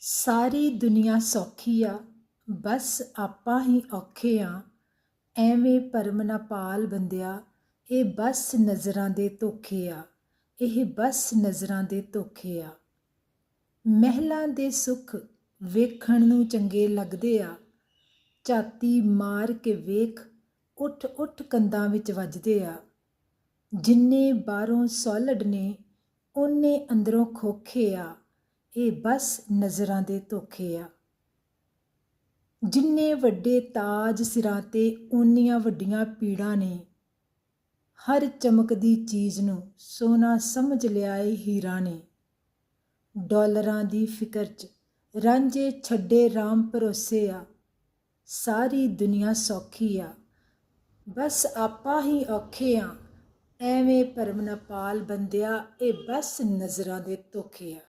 ਸਾਰੀ ਦੁਨੀਆ ਸੌਖੀ ਆ, ਬਸ ਆਪਾਂ ਹੀ ਔਖੇ ਆ। ਐਵੇਂ ਪਰਮ ਨਾ ਪਾਲ ਬੰਦਿਆ, ਇਹ ਬਸ ਨਜ਼ਰਾਂ ਦੇ ਧੋਖੇ ਆ। ਇਹ ਬਸ ਨਜ਼ਰਾਂ ਦੇ ਧੋਖੇ ਆ। ਮਹਿਲਾਂ ਦੇ ਸੁੱਖ ਵੇਖਣ ਨੂੰ ਚੰਗੇ ਲੱਗਦੇ ਆ। ਝਾਤੀ ਮਾਰ ਕੇ ਵੇਖ ਉੱਠ ਉੱਠ ਕੰਦਾਂ ਵਿੱਚ ਵੱਜਦੇ ਆ। ਜਿੰਨੇ ਬਾਹਰੋਂ ਸੌਲਡ ਨੇ, ਓਨੇ ਅੰਦਰੋਂ ਖੋਖੇ ਆ। ਇਹ ਬਸ ਨਜ਼ਰਾਂ ਦੇ ਧੋਖੇ ਆ। ਜਿੰਨੇ ਵੱਡੇ ਤਾਜ ਸਿਰਾਂ ਤੇ ਓਨੀਆਂ ਵੱਡੀਆਂ ਪੀੜਾਂ ਨੇ, ਹਰ ਚਮਕਦੀ ਚੀਜ਼ ਨੂੰ ਸੋਨਾ ਸਮਝ ਲਿਆ ਏ ਹੀਰਾ ਨੇ। ਡਾਲਰਾਂ ਦੀ ਫਿਕਰ 'ਚ ਰਾਂਝੇ ਛੱਡੇ ਰਾਮ ਭਰੋਸੇ ਆ, ਸਾਰੀ ਦੁਨੀਆ ਸੌਖੀ ਆ। ਬਸ ਆਪਾਂ ਹੀ ਔਖੇ ਆ, ਐਵੇਂ ਪਰਮ ਨਪਾਲ ਬੰਦਿਆ, ਇਹ ਬਸ ਨਜ਼ਰਾਂ ਦੇ ਧੋਖੇ ਆ।